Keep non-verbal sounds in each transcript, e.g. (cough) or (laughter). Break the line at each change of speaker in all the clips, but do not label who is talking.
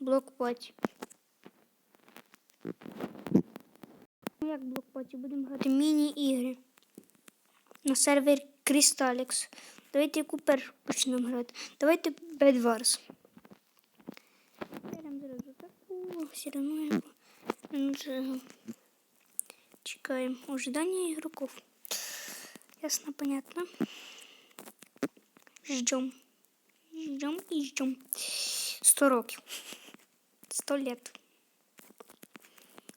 Блокпаті. Ну, Як блокпаті? Будемо грати міні-ігри. На сервері Crystalix. Давайте яку першу почнемо грати. Давайте Bed Wars. Зразу. Ну, Чекаємо ожидання ігроків. Ясно, понятно. Ждем. Ждем і ждем. Сто років. Сто лет.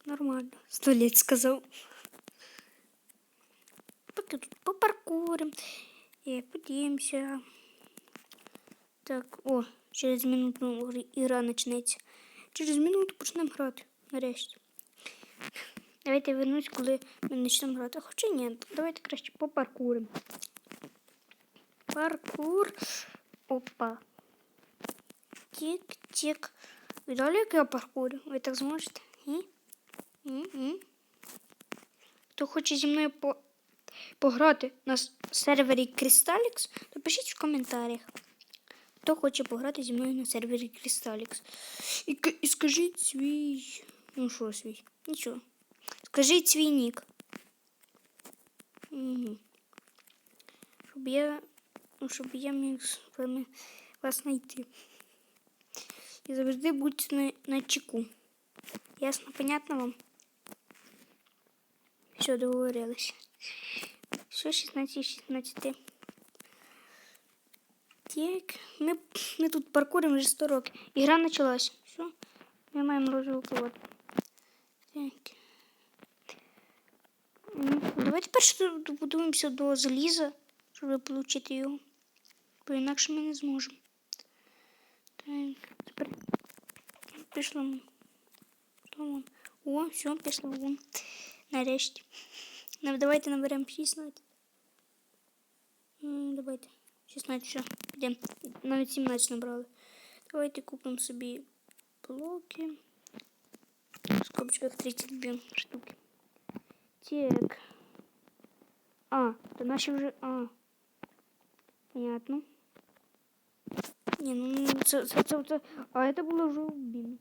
Нормально. Сто лет сказав. Поки тут попаркурим. І подивимося. Так, о, через минуту ігра почнеться. Через минуту почнемо грати. Нарешті. Давайте вернусь, коли ми почнемо грати. Хоча ні, давайте краще попаркуримо. Паркур. Опа. Тік-тік. Видали, як я паркурю? Ви так зможете? І? І? І? Хто хоче зі мною по... пограти на сервері Crystalix, то пишіть в коментарях. Хто хоче пограти зі мною на сервері Crystalix. І, і скажіть свій. Ну що свій? Нічого. Скажіть свій нік. Угу. Щоб я. Ну, щоб я міг вас знайти. І завжди будьте на, на чеку. Ясно, понятно вам? Все, договорились. Все, 16 16. Так, ми, ми тут паркуримо вже 100 років. Ігра почалась. Все, ми маємо розову колодку. Так. Давайте перше добудуємося до заліза, щоб отримати його. Бо інакше ми не зможемо. пішло. Що вон? О, все, пішло вон. Нарешті. Ну, давайте наберемо 16. М, Давайте. 16, все. Йдемо. Навіть 17 набрали. Давайте купимо собі блоки. В скобочках 32 штуки. Так. А, то наші вже. А. Понятно. Не, ну це, це, це, це. А це було вже убійно.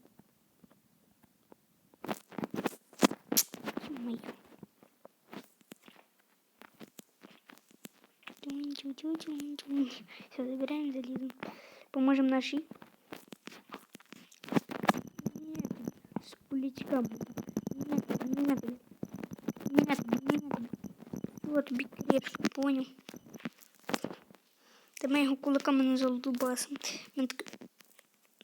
Моє. Все, забираем, залезем. Поможем нашей. Нет, с куличка буду. Нет, нет, нет, нет. Вот бікрепший, понял. Та ми його кулаками не залдубасимо. Він так...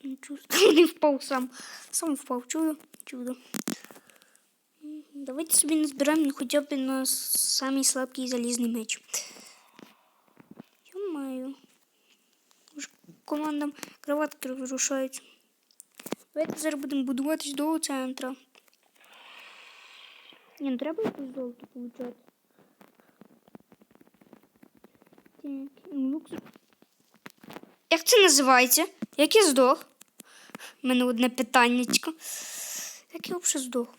Не чувствую, не впав сам. Сам впав, чую, чудо. Давайте собі не збираємо ну, хоча б на самий слабкий залізний меч. Ё-моё. Уже командам кроватки розрушаються. Давайте зараз будемо будуватись до центра. Ну треба якусь золото получати. Так, лук. Як це називається? Як я здох? У мене одне питаннячко. Як я взагалі здох?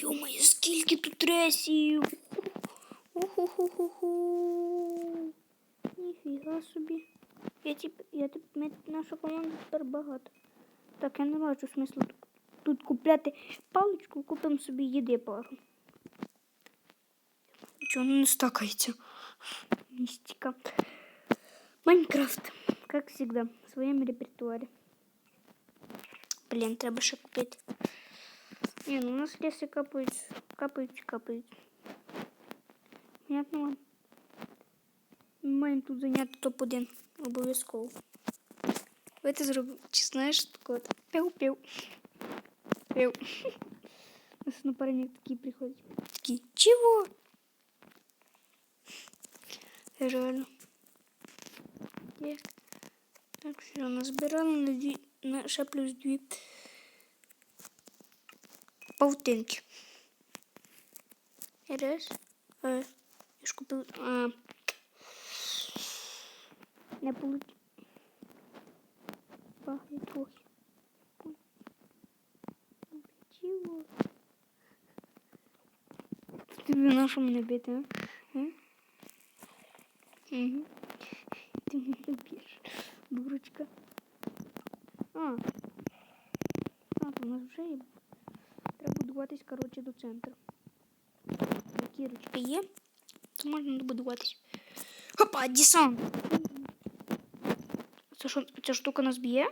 Йомає, скільки тут ресів. Уху-ху-ху-ху. Ніфіга собі. Я тип, я тип, наша команда тепер багато. Так, я не бачу смислу тут, тут купляти паличку, купимо собі їди пару. Чого не стакається? Мистика. Майнкрафт. Как всегда. В своем репертуаре. Блин, треба ще купити. Не, ну у нас лесы капают, капают, капают. Понятно вам? Ми маємо тут зайняти топ-1. Обов'язково. Давайте зробимо. Чи знаєш таке от? Пів-пів. Пів. (laughs) У нас напарник такий приходить. Такий, чего? Реально. Так. Так, все, назбирали на, дві, на ще плюс дві павутинки. Раз. А, я ж купив. А, не получилось. Пахнет трохи. Чего? Ти на що мене а? а? Угу. Ти мене б'єш, дурочка. А. А, то у нас вже є. Треба будуватись, коротше, до центру. Кірочка є. То можна добудуватись. Хопа, десант! Це що, ця штука нас б'є?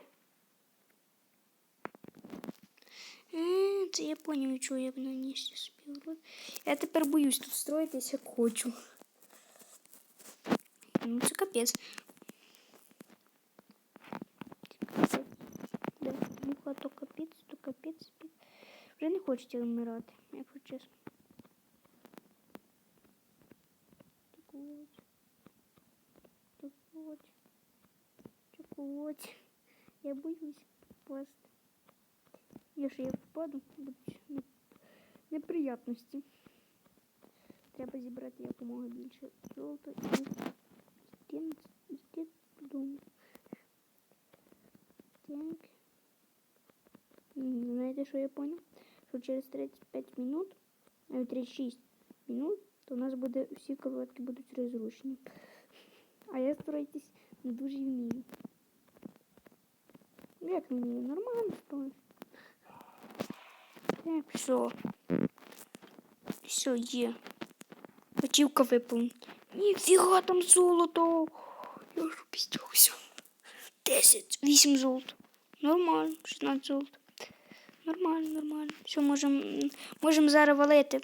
Е, Це я поняв, чого я б наніс собі. в рот. Я тепер боюсь тут строїтись, як хочу. Ну, це капець. Муха то капець, то капець. Вже не хочеться вмирати, якщо чесно. Так от. Так от. Так от. Я боюсь впасти. Якщо я впаду, будуть не- неприятності. Треба зібрати якомога більше золота і йти, йти додому. Так. М, Знаєте, що я понял? Що через 35 минут, навіть 36 минут, то у нас буде всі кроватки будуть розрушені. (laughs) А я строїтись не дуже вмію. Ну, Як не вмію? Нормально строю. Так, все. Все, є. Хотівка виповнена. Ніфіга там золото. Я ж обіцявся. 10, 8 золота. Нормально, 16 золота. Нормально, нормально. Все, можемо можем зараз валити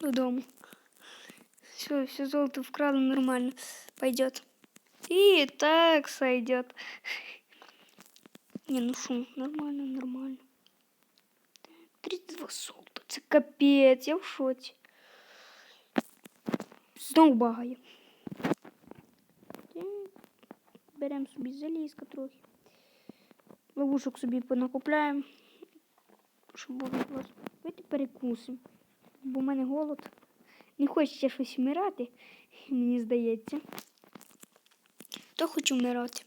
додому. Все, все золото вкрали нормально. Пойдет. И так сойдет. Не, ну шо, нормально, нормально. 32 золота. Це капець, я в шоці. Знову багає. Беремо собі залізка трохи. Ловушок собі понакупляємо. Щоб було вас. Давайте перекусимо. Бо в мене голод. Не хочеться щось вмирати, мені здається. То хочу вмирати.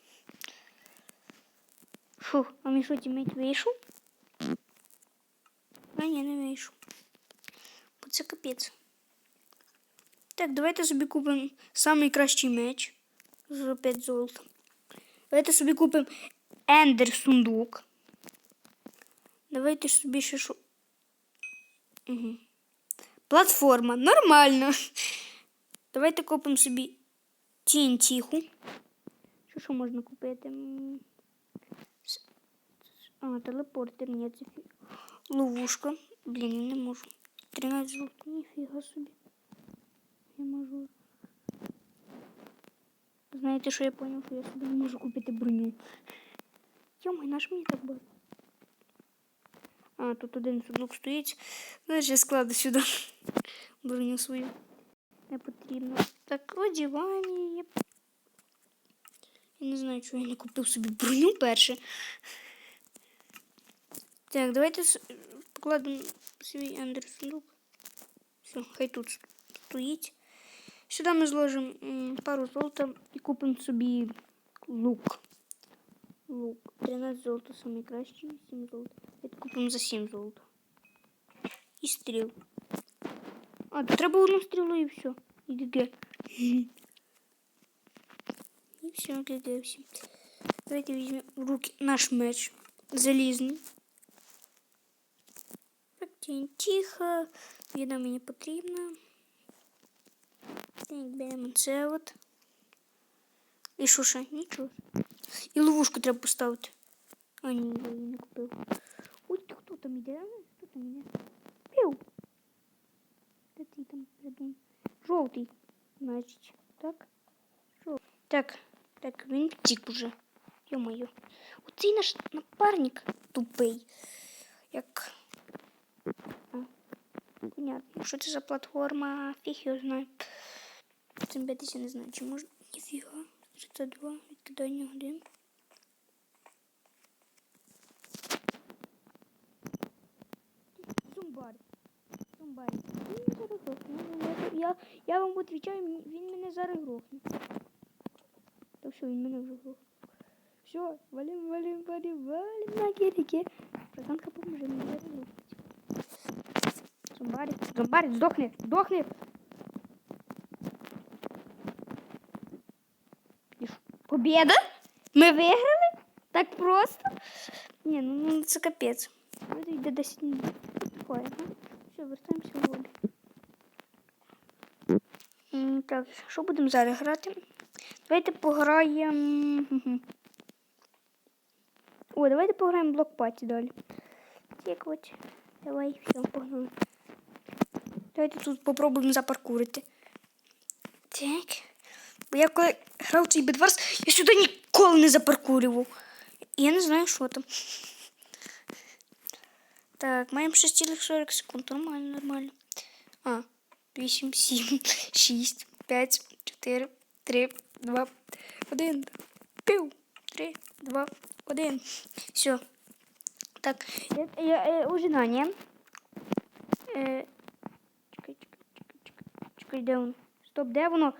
Фу, а мій що вийшов? А ні, не вийшов. Бо це капець. Так, давайте собі купимо найкращий меч за 5 золота. Давайте собі купимо ендер сундук. Давайте собі ще що. Угу. Платформа. Нормально. Давайте купимо собі тінтіху. Що що можна купити? М, с- А, телепортер, ні, це фі... ловушка. Блін, я не можу. 13 золота, ніфіга собі. Я можу. Знаєте, що я поняв, що я собі не можу купити броню. Йомай, наш мені так було. А, тут один сундук стоїть. Знаєш, я складу сюди броню свою. Не потрібно. Так, одівання її. Я не знаю, чого я не купив собі броню перше. Так, давайте покладемо свій ендер сундук. Все, хай тут стоїть. Сюди ми зложимо м, пару золота і купимо собі лук. Лук. 13 золота самий кращий, 7 золота. Это купимо за 7 золота. І стріл. А, тут треба одну стрілу і все. І ГГ. І все, ГГ всім. Давайте візьмемо в руки наш меч. Залізний. Так, тінь, тихо. Віда мені потрібна. Так, беремо це от. І що ще? Нічого. І ловушку треба поставити. А, ні, я не купив. Ой, хто там іде? Хто там іде? Пів. Де ти там придумав? Жовтий, значить. Так? Жовтий. Так, так, він втік уже. Йо-моє. Оцей наш напарник тупий. Як. А, понятно. Що це за платформа? Фіг його знає. Цим битися не знаю, чи можна. Ніфіга. 32, відкидання один. Зумбар. Зумбар. Він зараз грохне. Я, я, вам відповідаю, він мене зараз грохне. То все, він мене вже грохне. Все, валим, валим, валим, валим на гірки. Братанка, поможи мені зараз грохнуть. Зумбарик, зумбарик, І? Ми виграли? Так просто? Ні, ну, ну це капець. Вроде йде 10 минут. Такое, ага. Все, вертаємося в лобі. Так, що будемо зараз грати? Давайте пограємо. О, давайте пограємо блок паті далі. Так от. Давай, все, погнали. Давайте тут попробуємо запаркурити. Так. Я грав цей бедварс, я сюди ніколи не запаркурював. Я не знаю, що там. Так, маємо 6,40 секунд. Нормально, нормально. А, 8, 7, 6, 5, 4, 3, 2, 1. Пів. 3, 2, 1. Все. Так, я, я, я, ожидання. Е, чекай, чекай, чекай, чекай, чекай, де воно? Стоп, де воно?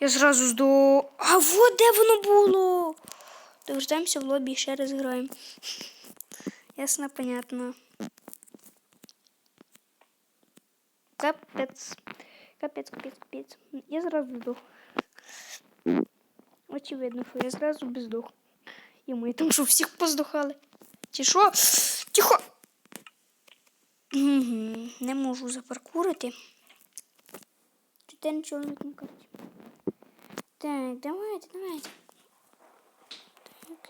Я зразу здо... А вот де воно було. Довертаємося в лобі і ще раз граємо. Ясно, понятно. Капець. Капець, капець, капець. Я зразу здох. Очевидно, я зразу бездох. І там що всіх поздохали. Чи що? Тихо. Не можу запаркурити. Чотири чоловік на карті. Так, давайте, давайте. Так.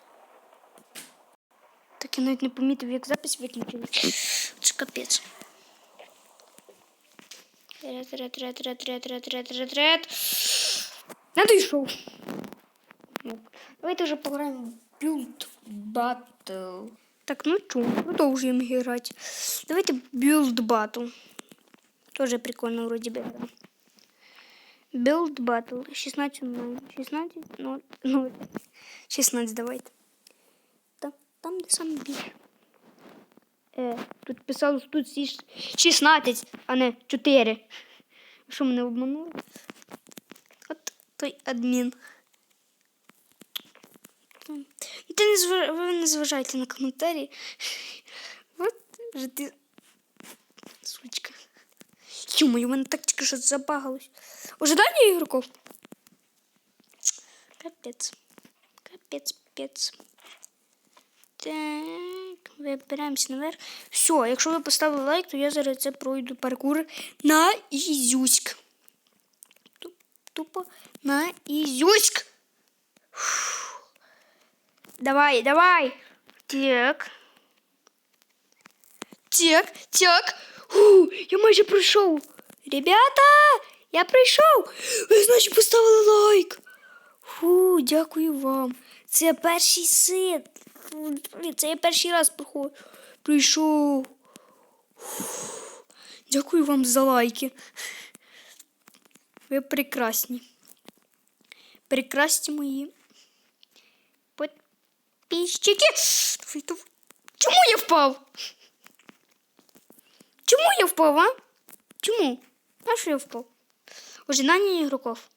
Так я навіть не помітив, як запис виключили. Це капець. Ред, ред, ред, ред, ред, ред, ред, ред, ред. Надійшов. Ну, Давайте вже пограємо в Build Battle. Так, ну чому? Продовжуємо грати. Давайте Build Battle. Тоже прикольно вроде бы. Build Battle. 16 0. 16 0. 0. 16 давайте. Там, там де саме більше. Е, тут писало, що тут 16, а не 4. Що мене обманули? От той адмін. І ти не зва... ви не зважайте на коментарі. От же ти. Сучка. Ё-моё, у мене так тільки що забагалось. Ожидання ігроків? Капець. Капець, пець. Так, вибираємося наверх. Все, якщо ви поставили лайк, то я зараз це пройду паркур на Ізюськ. Ту- Тупо на Ізюськ. Фух. Давай, давай. Так. Так, так. Фу, я майже пройшов. Ребята, Я прийшов. Ви, значить, поставили лайк. Фу, дякую вам. Це перший сит. Це я перший раз. Прийшов. Дякую вам за лайки. Ви прекрасні. Прекрасні мої. Підписчики. Чому я впав? Чому я впав, а? Чому? А що я впав? Ожидання ігроків.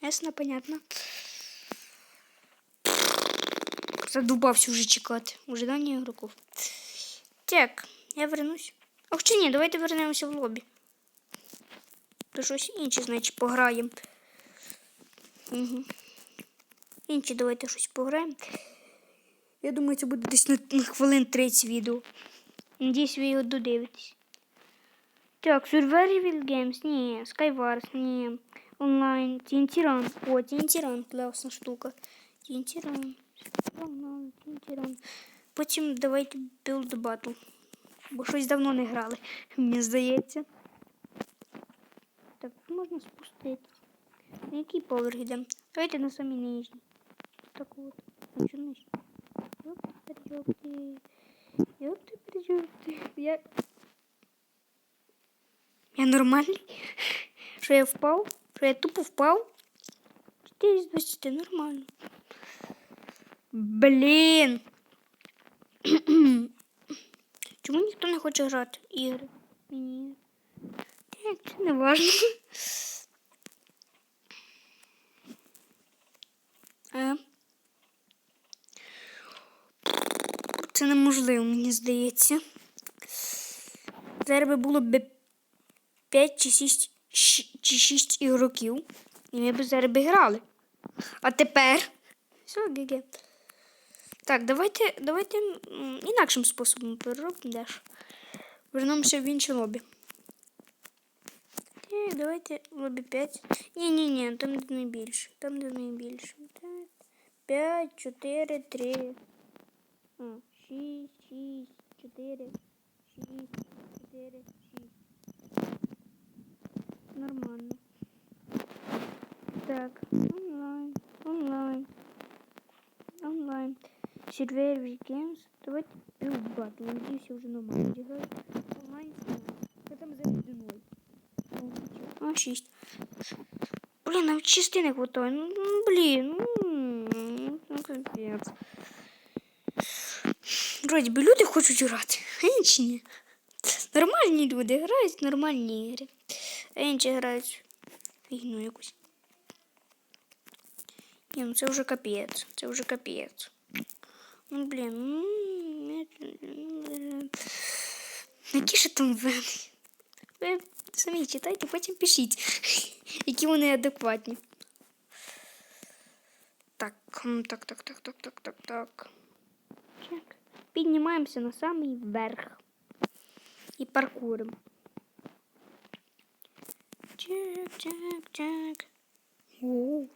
Ясно, понятно. Задубався вже чекати. Ожидання ігроків. Так, я вернусь. Ох, чи ні, давайте вернемося в лобі. То щось інше, значить, пограємо. Угу. Інші давайте щось пограємо. Я думаю, це буде десь на, на хвилин 30 відео. Надіюсь, ви його додивитесь. Так, Survival Games, ні, Skywars, ні. Онлайн, TNT. О, TNT Run, класна штука. TNT Run. Потім давайте Build Battle. Бо щось давно не грали, мені здається. Так, можна спуститися. На який поверх йдемо? Давайте на самий нижній. Так от. Нижній? Ёпти, перейопти. Ёпти, перейопти. Я... Я нормальний? Що я впав? Що я тупо впав? 4 з 20, нормально. Блін. Чому ніхто не хоче грати ігри? Ні. Так, це не. Е. Це неможливо, мені здається. Зараз би було б 5 чи 6, чи 6 ігроків. І ми б зараз грали. А тепер. Все, ГГ. Так, давайте, давайте інакшим способом переробимо дещо. Вернемося в інше лобі. Так, давайте лобі 5. Ні, ні, ні, там де найбільше. Там де найбільше. Так. 5, 4, 3. 6, 6, 4, 6, 4, 6. Нормально. Так, онлайн, онлайн, онлайн. Сервер Games. Давайте Build Battle. Надеюсь, я уже нормально играю. Онлайн. Я там завжди ноль. А, 6. Блин, нам чисти не хватає. Ну, ну, блін. Ну, ну капець. Вроді би люди хочуть грати, а інші ні. Нормальні люди грають в нормальні ігри. А інші грають в фігню якусь. Ні, ну це вже капець. Це вже капець. Ну, блін. ну, Які ж там вени? Ви самі читайте, потім пишіть, (laughs) які вони адекватні. Так, так, так, так, так, так, так, так. Піднімаємося на самий верх. І паркуримо. Чек, чек. Оу.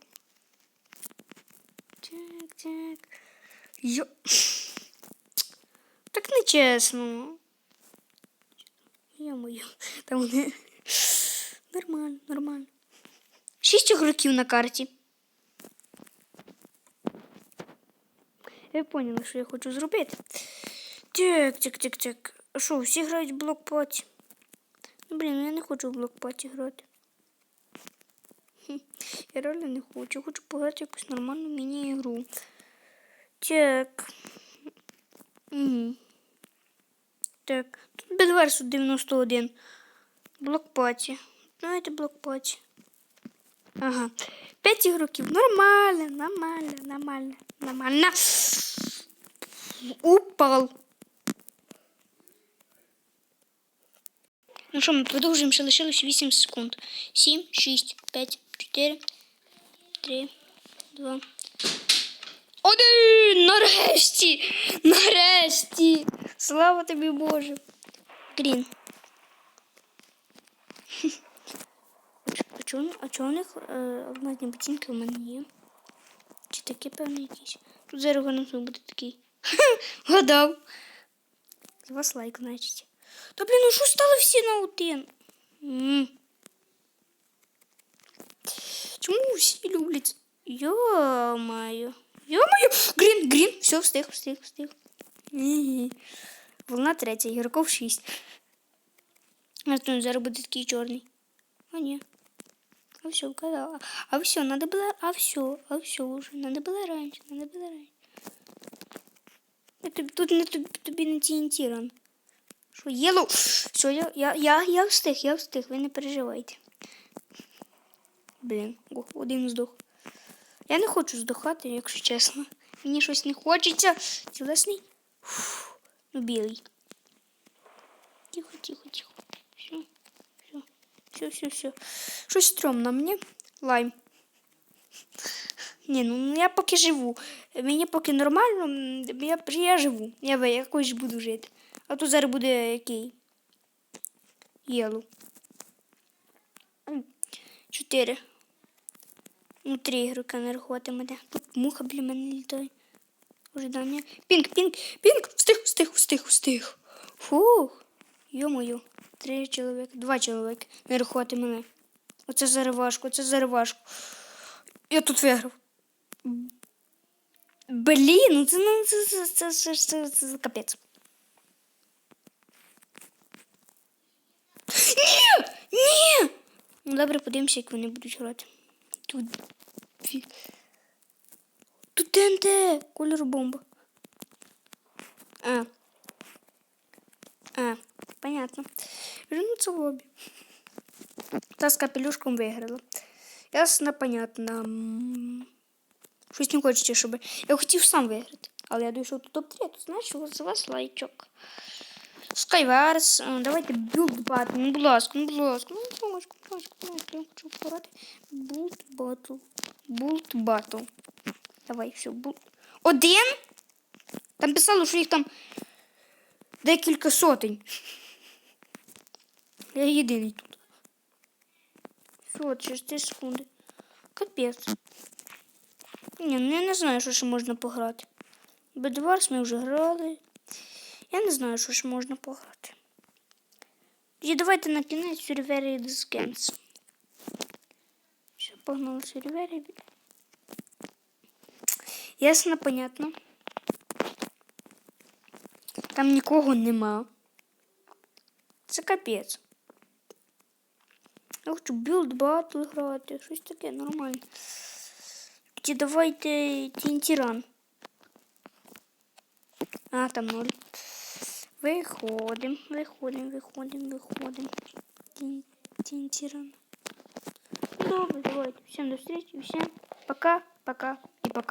Чек, чек. Йо. Так нечесно. Йо-моє. Там вони. Нормально, нормально. Шість ігроків на карті. Ви поняли, що я хочу зробити. Так, так, так, так. А що, всі грають в блокпаті? Ну, блін, я не хочу в блокпаті грати. Я реально не хочу. Я хочу пограти якусь нормальну міні-ігру. Так. Угу. Так. Тут Бедверсу 91. Блокпаті. Давайте блокпаті. Ага. П'ять ігроків. Нормально, нормально, нормально, нормально. Упал. Ну що, ми продовжуємо, ще лишилось 8 секунд. 7, 6, 5, 4, 3, 2. Один! Нарешті! Нарешті! Слава тобі, Боже! Грін. А чого, а у них е, алмазні ботинки у мене є? Чи такі певні якісь? Тут зараз воно буде такий. (laughs) Гадав. З вас лайк, значить. Та блін, ну що стали всі на один? М. Чому всі люблять? Йо-моє. Йо-моє. Грін, грін. Все, встиг, встиг, встиг. Ні. Волна третя, ігроків шість. А тут зараз буде такий чорний. А ні. А все, вгадала. А все, надо было, а все, а все уже. Надо было раньше, надо было раньше. Это, тут на тобі, тобі не TNT ран. Що, єло? Все, я, я, я, я встиг, я встиг, ви не переживайте. Блін, один здох. Я не хочу здохати, якщо чесно. Мені щось не хочеться. Тілесний. Ну, білий. Тихо, тихо, тихо. Все, все, все, все, все. Щось стрьомно мені. Лайм. Ні, ну я поки живу. Мені поки нормально, я, я живу. Я якось буду жити. А тут зараз буде який? Єлу. Чотири. Ну, три ігрока не мене. Тут муха біля мене літає. Ожидання. Пінк, пінк, пінк! Встиг, встиг, встиг, встиг. Фух. Йо-моє. Три чоловіка, два чоловіка. Не рахувати мене. Оце зараз важко, це зараз. Я тут виграв. Блін, ну це, ну, це, це, це, це, це, це, це капець. Ні! Ні! Ну добре, подивимося, як вони будуть грати. Тут. Дві- Тут ТНТ, кольор бомба. А. А, понятно. Вернуться в лобі. Та з капелюшком виграла. Ясно, понятно. Щось не хочеться, щоб. Я хотів сам виграти. Але я дійшов до топ-3, то значить з вас лайчок. Е, давайте Battle, ну будь ласка, ну будь ласка, ну будь ласка, будь ласка, будь ласка, я хочу пограти. Build Build Battle. Давай, все, Build. Один? Там писало, що їх там декілька сотень. Я єдиний тут. Що, через 3 секунди. Капець. Ні, ну я не знаю, що ще можна пограти. Бедварс ми вже грали. Я не знаю, що ще можна пограти. І давайте на кінець сервери Games. Все, погнали сервери. Ясно, понятно. Там нікого нема. Це капець. Я хочу білд батл грати, щось таке нормальне. Тоді давайте Тінтіран. А, там ноль. Виходимо, виходимо, виходимо, виходимо. Тін- Тінтіран. Добре, давайте. Всем до встречи, всем пока, пока и пока.